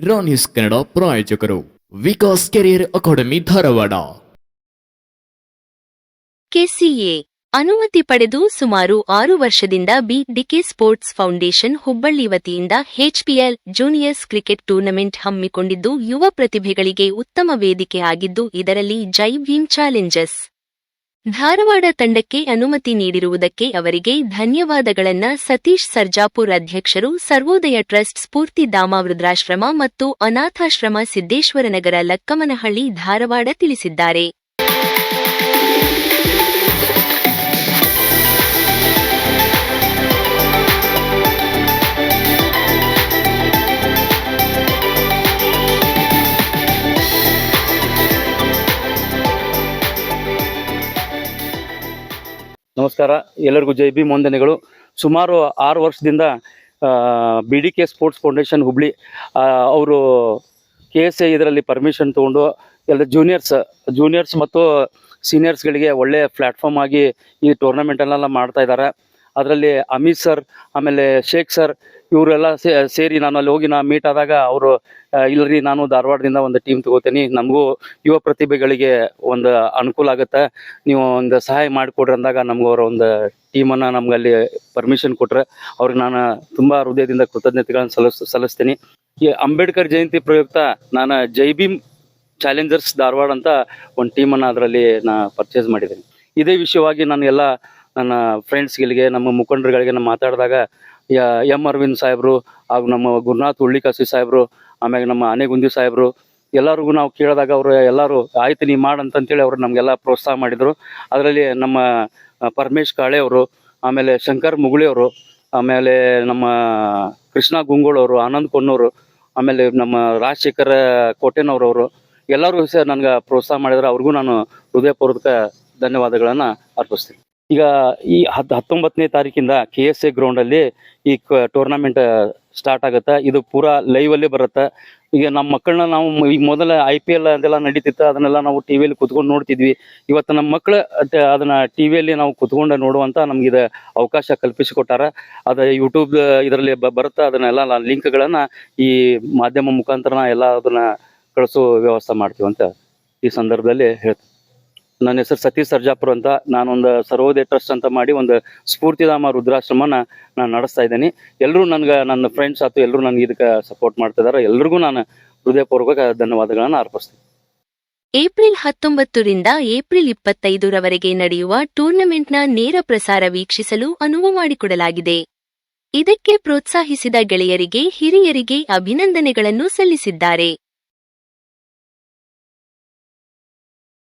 ರಾನಿಸ್ ಕನ್ನಡ ಪ್ರಾಯೋಜಕರು Vikas career academy Dharwad KCA ಅನುಮತಿ ಪಡೆದು ಸುಮಾರು ಆರು ವರ್ಷದಿಂದ B DK sports foundation Hubballi ವತಿಯಿಂದ ಎಚ್ಪಿಎಲ್ ಜೂನಿಯರ್ಸ್ ಕ್ರಿಕೆಟ್ ಟೂರ್ನಮೆಂಟ್ ಹಮ್ಮಿಕೊಂಡಿದ್ದು, ಯುವ ಪ್ರತಿಭೆಗಳಿಗೆ ಉತ್ತಮ ವೇದಿಕೆ ಆಗಿದ್ದು, ಇದರಲ್ಲಿ ಜೈ ಭೀಮ್ ಚಾಲೆಂಜಸ್ ಧಾರವಾಡ ತಂಡಕ್ಕೆ ಅನುಮತಿ ನೀಡಿರುವುದಕ್ಕೆ ಅವರಿಗೆ ಧನ್ಯವಾದಗಳನ್ನ ಸತೀಶ್ ಸರ್ಜಾಪುರ್ ಅಧ್ಯಕ್ಷರು, ಸರ್ವೋದಯ ಟ್ರಸ್ಟ್ ಸ್ಫೂರ್ತಿಧಾಮ ವೃದ್ಧಾಶ್ರಮ ಮತ್ತು ಅನಾಥಾಶ್ರಮ ಸಿದ್ದೇಶ್ವರನಗರ ಲಕ್ಕಮನಹಳ್ಳಿ ಧಾರವಾಡ ತಿಳಿಸಿದ್ದಾರೆ. ನಮಸ್ಕಾರ. ಎಲ್ಲರಿಗೂ ಜೈ ಬಿ ವಂದನೆಗಳು. ಸುಮಾರು ಆರು ವರ್ಷದಿಂದ B D K sports foundation Hubli ಅವರು ಕೆ ಎಸ್ ಎ ಇದರಲ್ಲಿ ಪರ್ಮಿಷನ್ ತೊಗೊಂಡು, ಎಲ್ಲ ಜೂನಿಯರ್ಸ್ ಜೂನಿಯರ್ಸ್ ಮತ್ತು ಸೀನಿಯರ್ಸ್ಗಳಿಗೆ ಒಳ್ಳೆಯ ಪ್ಲ್ಯಾಟ್ಫಾರ್ಮ್ ಆಗಿ ಈ ಟೂರ್ನಮೆಂಟನ್ನೆಲ್ಲ ಮಾಡ್ತಾ ಇದ್ದಾರೆ. ಅದರಲ್ಲಿ ಅಮಿತ್ ಸರ್ ಆಮೇಲೆ ಶೇಖ್ ಸರ್ ಇವರೆಲ್ಲ ಸೇರಿ ನಾನು ಅಲ್ಲಿ ಹೋಗಿ ನಾ ಮೀಟ್ ಆದಾಗ ಅವರು ಇಲ್ಲರಿ ನಾನು ಧಾರವಾಡದಿಂದ ಒಂದು ಟೀಮ್ ತಗೋತೀನಿ, ನಮಗೂ ಯುವ ಪ್ರತಿಭೆಗಳಿಗೆ ಒಂದು ಅನುಕೂಲ ಆಗುತ್ತೆ. ನೀವು ಒಂದು ಸಹಾಯ ಮಾಡಿಕೊಡ್ರಿ ಅಂದಾಗ ನಮ್ಗೆ ಅವರ ಒಂದು ಟೀಮನ್ನು ನಮ್ಗೆ ಅಲ್ಲಿ ಪರ್ಮಿಷನ್ ಕೊಟ್ಟರೆ ಅವ್ರಿಗೆ ನಾನು ತುಂಬ ಹೃದಯದಿಂದ ಕೃತಜ್ಞತೆಗಳನ್ನು ಸಲ್ಲಿಸ್, ಸಲ್ಲಿಸ್ತೀನಿ. ಅಂಬೇಡ್ಕರ್ ಜಯಂತಿ ಪ್ರಯುಕ್ತ ನಾನು ಜೈ ಭೀಮ್ ಚಾಲೆಂಜರ್ಸ್ ಧಾರವಾಡ ಅಂತ ಒಂದು ಟೀಮನ್ನು ಅದರಲ್ಲಿ ನಾ ಪರ್ಚೇಸ್ ಮಾಡಿದ್ದೀನಿ. ಇದೇ ವಿಷಯವಾಗಿ ನಾನು ಎಲ್ಲ ನನ್ನ ಫ್ರೆಂಡ್ಸ್ಗಳಿಗೆ ನಮ್ಮ ಮುಖಂಡರುಗಳಿಗೆ ನಾನು ಮಾತಾಡಿದಾಗ ಎಂ ಅರವಿಂದ್ ಸಾಹೇಬರು ಹಾಗೂ ನಮ್ಮ ಗುರುನಾಥ್ ಉಳ್ಳಿಕಾಸಿ ಸಾಹೇಬರು, ಆಮ್ಯಾಗ ನಮ್ಮ ಆನೆಗುಂದಿ ಸಾಹೇಬರು, ಎಲ್ಲರಿಗೂ ನಾವು ಕೇಳಿದಾಗ ಅವರು ಎಲ್ಲರೂ, ಆಯ್ತು ನೀ ಮಾಡಂತಂತೇಳಿ ಅವರು ನಮಗೆಲ್ಲ ಪ್ರೋತ್ಸಾಹ ಮಾಡಿದರು. ಅದರಲ್ಲಿ ನಮ್ಮ ಪರಮೇಶ್ ಕಾಳೆ ಅವರು, ಆಮೇಲೆ ಶಂಕರ್ ಮುಗುಳಿಯವರು ಆಮೇಲೆ ನಮ್ಮ ಕೃಷ್ಣ ಗುಂಗೋಳವರು ಆನಂದ್ ಕೊನ್ನೂರು ಆಮೇಲೆ ನಮ್ಮ ರಾಜಶೇಖರ ಕೋಟೆನವ್ರವರು ಎಲ್ಲರೂ ಸಹ ನನಗೆ ಪ್ರೋತ್ಸಾಹ ಮಾಡಿದ್ರೆ. ಅವ್ರಿಗೂ ನಾನು ಹೃದಯಪೂರ್ವಕ ಧನ್ಯವಾದಗಳನ್ನು ಅರ್ಪಿಸ್ತೀನಿ. ಈಗ ಈ ಹತ್ ಹತ್ತೊಂಬತ್ತನೇ ತಾರೀಕಿಂದ ಕೆ ಎಸ್ ಎ ಗ್ರೌಂಡಲ್ಲಿ ಈ ಟೂರ್ನಮೆಂಟ್ ಸ್ಟಾರ್ಟ್ ಆಗುತ್ತೆ. ಇದು ಪೂರಾ ಲೈವಲ್ಲಿ ಬರುತ್ತೆ. ಈಗ ನಮ್ಮ ಮಕ್ಕಳನ್ನ ನಾವು ಈಗ ಮೊದಲ ಐ ಪಿ ಎಲ್ ಅದೆಲ್ಲ ನಡೀತಿತ್ತು. ಅದನ್ನೆಲ್ಲ ನಾವು ಟಿ ವಿಯಲ್ಲಿ ಕುತ್ಕೊಂಡು ನೋಡ್ತಿದ್ವಿ. ಇವತ್ತು ನಮ್ಮ ಮಕ್ಕಳು ಅದನ್ನ ಟಿ ವಿಯಲ್ಲಿ ನಾವು ಕುತ್ಕೊಂಡು ನೋಡುವಂತ ನಮ್ಗೆ ಇದು ಅವಕಾಶ ಕಲ್ಪಿಸಿಕೊಟ್ಟಾರ. ಅದ ಯೂಟ್ಯೂಬ್ ಇದರಲ್ಲಿ ಬರುತ್ತೆ. ಅದನ್ನೆಲ್ಲ ಲಿಂಕ್ಗಳನ್ನು ಈ ಮಾಧ್ಯಮ ಮುಖಾಂತರ ಎಲ್ಲ ಅದನ್ನ ಕಳಿಸೋ ವ್ಯವಸ್ಥೆ ಮಾಡ್ತೀವಿ ಅಂತ ಈ ಸಂದರ್ಭದಲ್ಲಿ ಹೇಳ್ತೀನಿ. ನನ್ನ ಹೆಸರು ಸತೀಶ್ ಸರ್ಜಾಪುರ ಅಂತ. ನಾನೊಂದು ಸರ್ವೋದಯ ಟ್ರಸ್ಟ್ ಅಂತ ಮಾಡಿ ಒಂದು ಸ್ಫೂರ್ತಿಧಾಮ ರುದ್ರಾಶ್ರಮನ ನಾನು ನಡೆಸ್ತಾ ಇದ್ದೀನಿ. ಎಲ್ಲರೂ ನನ್ಗೆ, ನನ್ನ ಫ್ರೆಂಡ್ಸ್ ಆಯ್ತು ಎಲ್ಲರೂ ನನಗೆ ಇದಕ್ಕೆ ಸಪೋರ್ಟ್ ಮಾಡ್ತಿದ್ದಾರೆ ಎಲ್ರಿಗೂ ನಾನು ಹೃದಯಪೂರ್ವಕ ಧನ್ಯವಾದಗಳನ್ನು ಅರ್ಪಿಸ್ತೀನಿ. ಏಪ್ರಿಲ್ ಹತ್ತೊಂಬತ್ತರಿಂದ ಏಪ್ರಿಲ್ ಇಪ್ಪತ್ತೈದರವರೆಗೆ ನಡೆಯುವ ಟೂರ್ನಮೆಂಟ್ನ ನೇರ ಪ್ರಸಾರ ವೀಕ್ಷಿಸಲು ಅನುವು ಮಾಡಿಕೊಡಲಾಗಿದೆ. ಇದಕ್ಕೆ ಪ್ರೋತ್ಸಾಹಿಸಿದ ಗೆಳೆಯರಿಗೆ, ಹಿರಿಯರಿಗೆ ಅಭಿನಂದನೆಗಳನ್ನು ಸಲ್ಲಿಸಿದ್ದಾರೆ.